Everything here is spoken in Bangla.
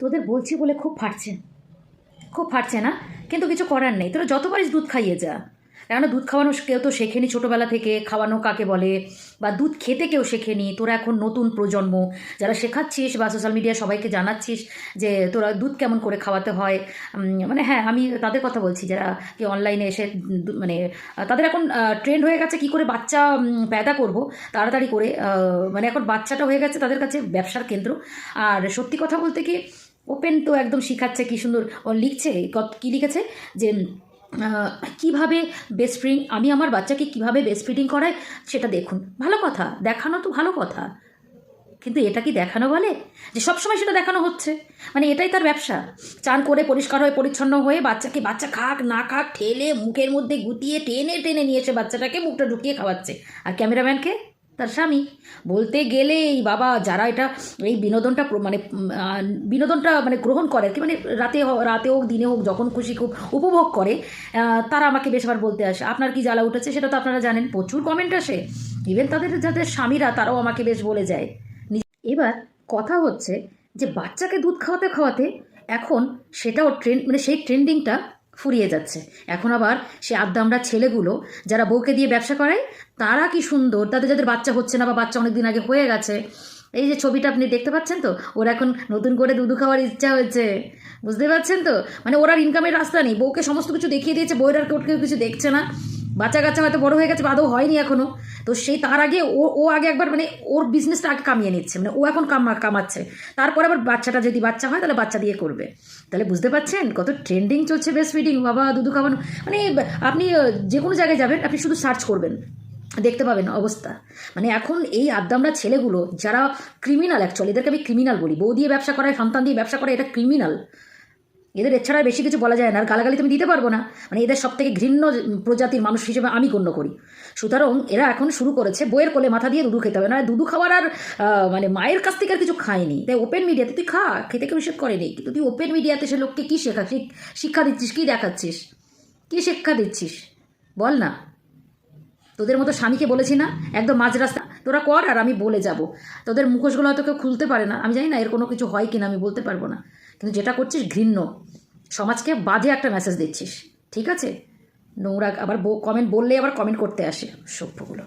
তোদের বলছি বলে খুব ফাটছে। খুব ফাটছে না? কিন্তু কিছু করার নেই। তোরা যত পারিস দুধ খাইয়ে যা। কেননা দুধ খাওয়ানো কেউ তো শেখেনি ছোটোবেলা থেকে, খাওয়ানো কাকে বলে, বা দুধ খেতে কেউ শেখেনি। তোরা এখন নতুন প্রজন্ম, যারা শেখাচ্ছিস বা সোশ্যাল মিডিয়ায় সবাইকে জানাচ্ছিস যে তোরা দুধ কেমন করে খাওয়াতে হয়। মানে হ্যাঁ আমি তাদের কথা বলছি, যারা কি অনলাইনে এসে মানে তাদের এখন ট্রেন্ড হয়ে গেছে কি করে বাচ্চা প্যাদা করব, তাড়াতাড়ি করে মানে এখন বাচ্চাটা হয়ে গেছে তাদের কাছে ব্যবসার কেন্দ্র। আর সত্যি কথা বলতে কি ওপেন তো একদম শিখাচ্ছে কি সুন্দর। ও লিখছে কি লিখেছে? যে কীভাবে বেস্ট ফিডিং আমি আমার বাচ্চাকে কীভাবে বেস্ট ফিডিং করাই সেটা দেখুন। ভালো কথা, দেখানো তো ভালো কথা। কিন্তু এটা কি দেখানো বলে? যে সবসময় সেটা দেখানো হচ্ছে। মানে এটাই তার ব্যবসা। চান করে পরিষ্কার হয়ে, পরিচ্ছন্ন হয়ে বাচ্চাকে, বাচ্চা খাক, না খাক, ঠেলে, মুখের মধ্যে গুটিয়ে, টেনে টেনে নিয়ে এসে বাচ্চাটাকে মুখটা ঢুকিয়ে খাওয়াচ্ছে। আর ক্যামেরাম্যানকে? তার স্বামী। বলতে গেলেই বাবা যারা এটা, এই বিনোদনটা মানে বিনোদনটা মানে গ্রহণ করে কি মানে রাতে রাতে হোক, দিনে হোক, যখন খুশি খুব উপভোগ করে তারা আমাকে বেশ বেশবার বলতে আসে। আপনার কি জ্বালা উঠেছে সেটা তো আপনারা জানেন, প্রচুর কমেন্ট আসে। ইভেন তাদের, যাদের স্বামীরা তারাও আমাকে বেশ বলে যায়। এবার কথা হচ্ছে যে বাচ্চাকে দুধ খাওয়াতে খাওয়াতে এখন সেটাও ট্রেন্ড মানে সেই ট্রেন্ডিংটা ফুরিয়ে যাচ্ছে। এখন আবার সে আদ্দামরা ছেলেগুলো যারা বউকে দিয়ে ব্যবসা করায় তারা কি সুন্দর? তাদের যাদের বাচ্চা হচ্ছে না বা বাচ্চা অনেকদিন আগে হয়ে গেছে। এই যে ছবিটা আপনি দেখতে পাচ্ছেন তো? ওরা এখন নতুন করে দুধু খাওয়ার ইচ্ছা হয়েছে। বুঝতে পারছেন তো? মানে ওর ইনকামের রাস্তা নেই। বউকে সমস্ত কিছু দেখিয়ে দিয়েছে কেউ কেউ কিছু দেখছে না। বাচ্চা কাচ্চা হয়তো বড় হয়ে গেছে, বাদও হয়নি এখনও তো সেই তার আগে ও ও আগে একবার মানে ওর বিজনেসটা আগে কামিয়ে নিচ্ছে মানে ও এখন কামা, কামাচ্ছে। তারপরে আবার বাচ্চাটা যদি বাচ্চা হয়, তাহলে বাচ্চা দিয়ে করবে। তাহলে বুঝতে পারছেন? কত ট্রেন্ডিং চলছে বেস্ট ফিডিং বাবা, দুধু খাওয়ানো। মানে আপনি যে কোনো জায়গায় যাবেন, আপনি শুধু সার্চ করবেন। দেখতে পাবেন অবস্থা। মানে এখন এই আদ্দামরা ছেলেগুলো, যারা ক্রিমিনাল অ্যাকচুয়ালি এদেরকে আমি ক্রিমিনাল বলি। বউ দিয়ে ব্যবসা করায়, সন্তান দিয়ে ব্যবসা করে এটা ক্রিমিনাল এদের এছাড়া বেশি কিছু বলা যায় না, আর গালাগালি তুমি দিতে পারব না। মানে এদের সব থেকে ঘৃণ্য প্রজাতির মানুষ হিসেবে আমি গণ্য করি। সুতরাং এরা এখন শুরু করেছে বইয়ের কোলে মাথা দিয়ে দুধু খেতে হবে না দুধু খাওয়ার আর মানে মায়ের কাছ থেকে আর কিছু খায়নি। তাই ওপেন মিডিয়াতে তুই খা, খেতে কেউ নিষেধ করেনি। কিন্তু তুই ওপেন মিডিয়াতে সে লোককে কী শেখা শিক- শিক্ষা দিচ্ছিস, কী দেখাচ্ছিস? কী শিক্ষা দিচ্ছিস? বল না। তোদের মতো স্বামীকে বলেছি না, একদম মাঝ রাস্তা। তোরা কর আর আমি বলে যাব। তোদের মুখোশগুলো হয়তো কেউ খুলতে পারে না। আমি জানি না এর কোনো কিছু হয় কিনা, আমি বলতে পারব না। কিন্তু যেটা করছিস ঘৃণ্য। সমাজকে বাধে একটা মেসেজ দিচ্ছিস। ঠিক আছে? নোংরা আবার কমেন্ট বললে আবার কমেন্ট করতে আসে সভ্যগুলো।